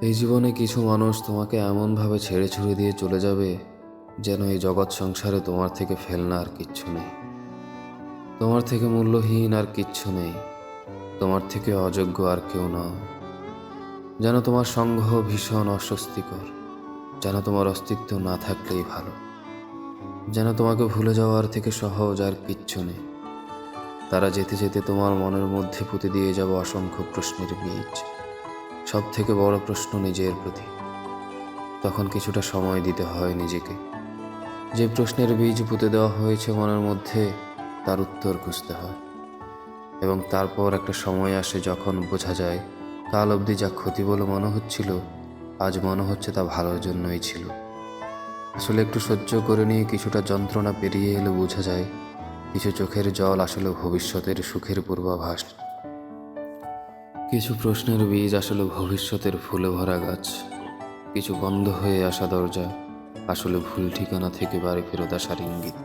এই জীবনে কিছু মানুষ তোমাকে এমনভাবে ছেড়ে ছুড়ে দিয়ে চলে যাবে যেন এই জগৎ সংসারে তোমার থেকে ফেলনা আর কিচ্ছু নেই। তোমার থেকে মূল্যহীন আর কিচ্ছু নেই। তোমার থেকে অযোগ্য আর কেউ নও। যেন তোমার সঙ্গ ভীষণ অস্বস্তিকর। যেন তোমার অস্তিত্ব না থাকলেই ভালো। যেন তোমাকে ভুলে যাওয়ার থেকে সহজ আর কিচ্ছু নেই। তারা যেতে যেতে তোমার মনের মধ্যে পুঁতে দিয়ে যাব অসংখ্য প্রশ্নের বীজ। সব থেকে বড় প্রশ্ন নিজের প্রতি। তখন কিছুটা সময় দিতে হয় নিজেকে। যে প্রশ্নের বীজ পুঁতে দেওয়া হয়েছে মনের মধ্যে, তার উত্তর খুঁজতে হয়। এবং তারপর একটা সময় আসে যখন বোঝা যায়, কাল অবধি যা ক্ষতি বলে মনে হচ্ছিল, আজ মনে হচ্ছে তা ভালোর জন্যই ছিল। আসলে একটু সহ্য করে নিয়ে কিছুটা যন্ত্রণা পেরিয়ে এলে বোঝা যায়, কিছু চোখের জল আসলে ভবিষ্যতের সুখের পূর্বাভাস। কিছু প্রশ্নের বীজ আসলে ভবিষ্যতের ফুলে ভরা গাছ। কিছু বন্ধ হয়ে আসা দরজা আসলে ভুল ঠিকানা থেকে বাড়ি ফেরত আসার ইঙ্গিত।